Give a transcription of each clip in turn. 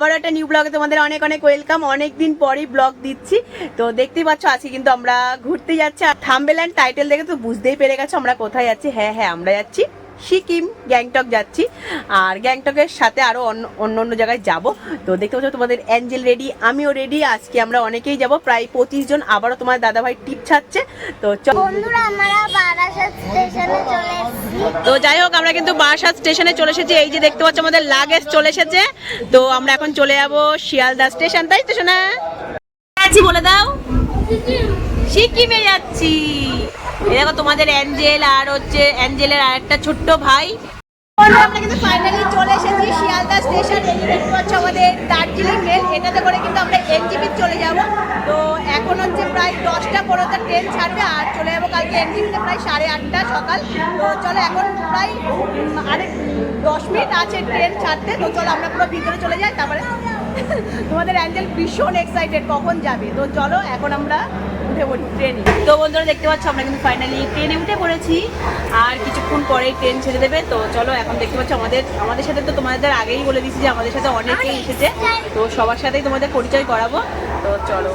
আবার একটা নিউ ব্লগে তোমাদের অনেক অনেক ওয়েলকাম অনেক দিন পরই ব্লগ দিচ্ছি। তো দেখতেই পাচ্ছ, আজকে কিন্তু আমরা ঘুরতে যাচ্ছি। আর থাম্বেল অ্যান্ড টাইটেল দেখে তো বুঝতেই পেরে গেছো আমরা কোথায় যাচ্ছি। হ্যাঁ হ্যাঁ আমরা যাচ্ছি সিকিম, গ্যাংটক যাচ্ছি। আর গ্যাংটকের সাথে আরও অন্য অন্য অন্য জায়গায় যাব। তো দেখতে পাচ্ছ, তোমাদের অ্যাঞ্জেল রেডি আমিও রেডি আজকে আমরা অনেকেই যাব। প্রায় পঁচিশ জন। আবারও তোমার দাদাভাই টিপ ছাড়ছে। তো চল। আমরা তো যাই হোক, আমরা কিন্তু বারাসাত স্টেশনে চলে এসেছি। এই যে দেখতে পাচ্ছ, আমাদের লাগেজ চলে এসেছে। তো আমরা এখন চলে যাব শিয়ালদা স্টেশন, তাই তো শোনা আছি বলে দাও। সিকিমে যাচ্ছি। দেখো, তোমাদের অ্যাঞ্জেল আর হচ্ছে অ্যাঞ্জেলের আর একটা ছোট্ট ভাই। আমরা কিন্তু ফাইনালি চলে এসেছি শিয়ালদা স্টেশন যে দেখতে আমাদের দার্জিলিং মেল এটাতে করে কিন্তু আমরা এনজিপি চলে যাব। তো এখন হচ্ছে প্রায় দশটা পনেরোটা ট্রেন ছাড়বে আর চলে যাব কালকে এনজিপিতে প্রায় সাড়ে আটটা সকাল। তো চলো এখন প্রায় আরেক দশ মিনিট আছে ট্রেন ছাড়তে। তো চলো আমরা পুরো ভিতরে চলে যাই। তারপরে তোমাদের অ্যাঞ্জেল ভীষণ এক্সাইটেড কখন যাবে। তো চলো এখন আমরা ট্রেনে তো বন্ধুরা দেখতে পাচ্ছ, আমরা কিন্তু ফাইনালি ট্রেনে উঠে পড়েছি। আর কিছুক্ষণ পরেই ট্রেন ছেড়ে দেবে। তো চলো, এখন দেখতে পাচ্ছ, আমাদের আমাদের সাথে তো তোমাদের আগেই বলে দিচ্ছি যে আমাদের সাথে অনেকেই এসেছে। তো সবার সাথেই তোমাদের পরিচয় করাবো। তো চলো।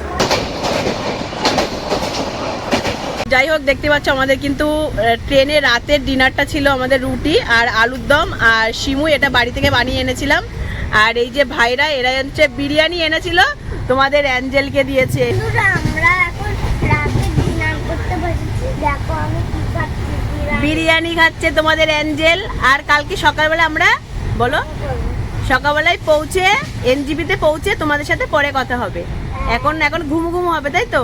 যাই হোক, দেখতে পাচ্ছ, আমাদের কিন্তু ট্রেনে রাতের ডিনারটা ছিল আমাদের রুটি আর আলুর দম আর শিমু এটা বাড়ি থেকে বানিয়ে এনেছিলাম। আর এই যে ভাইরা এরা হচ্ছে বিরিয়ানি এনেছিল। তোমাদের অ্যাঞ্জেলকে দিয়েছে বন্ধুরা আমরা এখন রাতে ডিনার করতে বসেছি দেখো আমি কি খাচ্ছি বিরিয়ানি খাচ্ছে তোমাদের অ্যাঞ্জেল আর কালকে সকালবেলা আমরা বলো সকালবেলায় পৌঁছে এনজিবিতে পৌঁছে তোমাদের সাথে পরে কথা হবে। এখন এখন ঘুম ঘুম হবে তাই তো?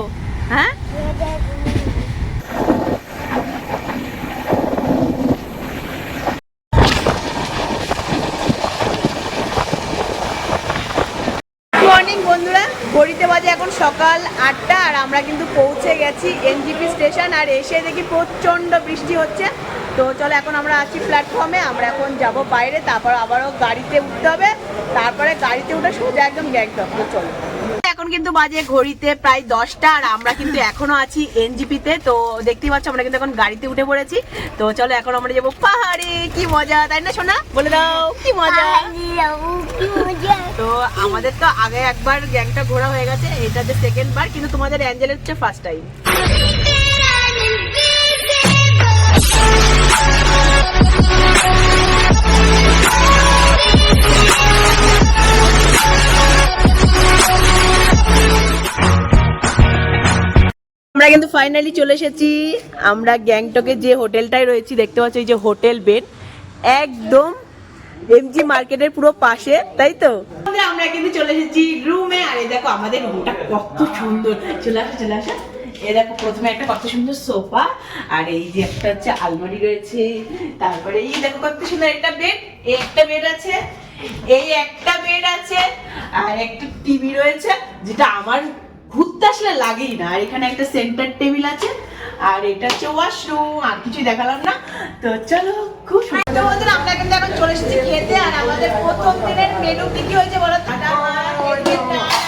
হ্যাঁ মর্নিং বন্ধুরা ঘড়িতে বাজে এখন সকাল আটটা আর আমরা কিন্তু পৌঁছে গেছি এনজিপি স্টেশন আর এসে দেখি প্রচণ্ড বৃষ্টি হচ্ছে। তো চলো এখন আমরা আছি প্ল্যাটফর্মে আমরা এখন যাব বাইরে, তারপর আবারও গাড়িতে উঠতে হবে। তারপরে গাড়িতে উঠে সোজা একদম গ্যাংটক। তো চলো। এখন কিন্তু বাজে ঘড়িতে প্রায় দশটা, আর আমরা কিন্তু এখনও আছি এনজিপিতে। তো দেখতেই পাচ্ছ, আমরা কিন্তু এখন গাড়িতে উঠে পড়েছি। তো চলো, এখন আমরা যাব পাহাড়ে। কি মজা, তাই না শোনা বলে দাও, কি মজা? কি মজা তো আমাদের তো আগে একবার গ্যাংটা ঘোরা হয়ে গেছে এটা যে সেকেন্ড বার, কিন্তু তোমাদের অ্যাঞ্জেলের হচ্ছে ফার্স্ট টাইম আমরা কিন্তু ফাইনালি চলে এসেছি। আমরা গ্যাংটকে যে হোটেলটায় রয়েছি, দেখতে পাচ্ছি যে হোটেল বেড। একদম এমজি মার্কেটের পুরো পাশে, তাই তো? আমরা কিন্তু চলে এসেছি রুমে আর এই দেখো আমাদের রুমটা কত সুন্দর। চলে আসো চলে আসো। এই দেখো প্রথমে একটা কত সুন্দর সোফা। আর এই যে একটা হচ্ছে আলমারি রয়েছে। তারপরে এই দেখো কত সুন্দর একটা বেড এই একটা বেড আছে। এই একটা বেড আছে। আর একটা টিভি রয়েছে, যেটা আমার ঘুরতে আসলে লাগেই না। আর এখানে একটা সেন্টার টেবিল আছে আর এটা হচ্ছে ওয়াশরুম আর কিছুই দেখালাম না। তো চলো খুব সুন্দর। বলতে আমরা কিন্তু এখন চলে এসেছি খেতে আর আমাদের প্রথম দিনের মেনু কি কি হয়েছে বলো? ডাল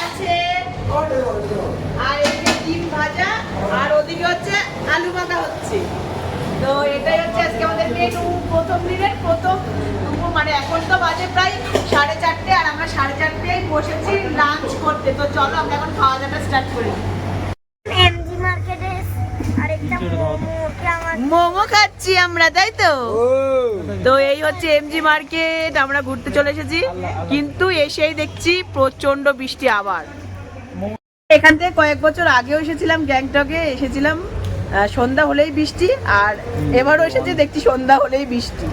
আছে আর এদিকে ডিম ভাজা আর ওদিকে হচ্ছে আলু মাখা হচ্ছে। তো এটাই হচ্ছে আজকে আমাদের মেনু প্রথম দিনের প্রথম দুপুর মানে এখন তো বাজে প্রায় সাড়ে চারটে আর আমরা সাড়ে চারটেই বসেছি লাঞ্চ করতে। তো চলো আমরা এখন খাওয়া দাওয়াটা স্টার্ট করি। এমজি মার্কেটে মোমো মোমো খাচ্ছি আমরা তাই তো? তো এই হচ্ছে এমজি মার্কেট আমরা ঘুরতে চলে এসেছি। কিন্তু এসেই দেখছি প্রচণ্ড বৃষ্টি আবার। এখান থেকে কয়েক বছর আগেও এসেছিলাম গ্যাংটকে এসেছিলাম সন্ধ্যা হলেই বৃষ্টি আর এবারও এসেছি দেখছি সন্ধ্যা হলেই বৃষ্টি।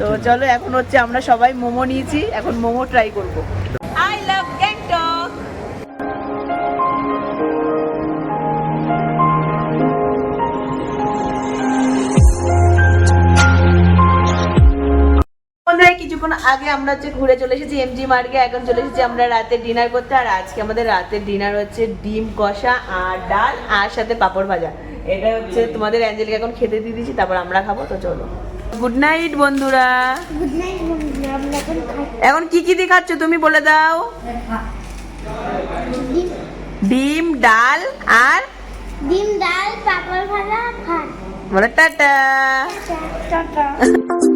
তো চলো এখন হচ্ছে আমরা সবাই মোমো নিয়েছি এখন মোমো ট্রাই করব। আই লাভ গ্যাংটক কিছুক্ষণ আগে আমরা হচ্ছে ঘুরে চলে এসেছি এমজি মার্গে এখন চলে এসেছি আমরা রাতে ডিনার করতে আর আজকে আমাদের রাতের ডিনার হচ্ছে ডিম কষা আর ডাল আর সাথে পাপড় ভাজা। এটা হচ্ছে তোমাদের অ্যাঞ্জেলকে এখন খেতে দিয়ে দিচ্ছি তারপর আমরা খাব তো চলো। গুড নাইট বন্ধুরা। গুড নাইট বন্ধুরা আমরা এখন খাই এখন কি কি দিয়ে খাচ্ছ তুমি বলে দাও? ডিম ডিম ডাল আর? ডিম ডাল পাপড় ভাজা ভাত। বলে টাটা। টাটা।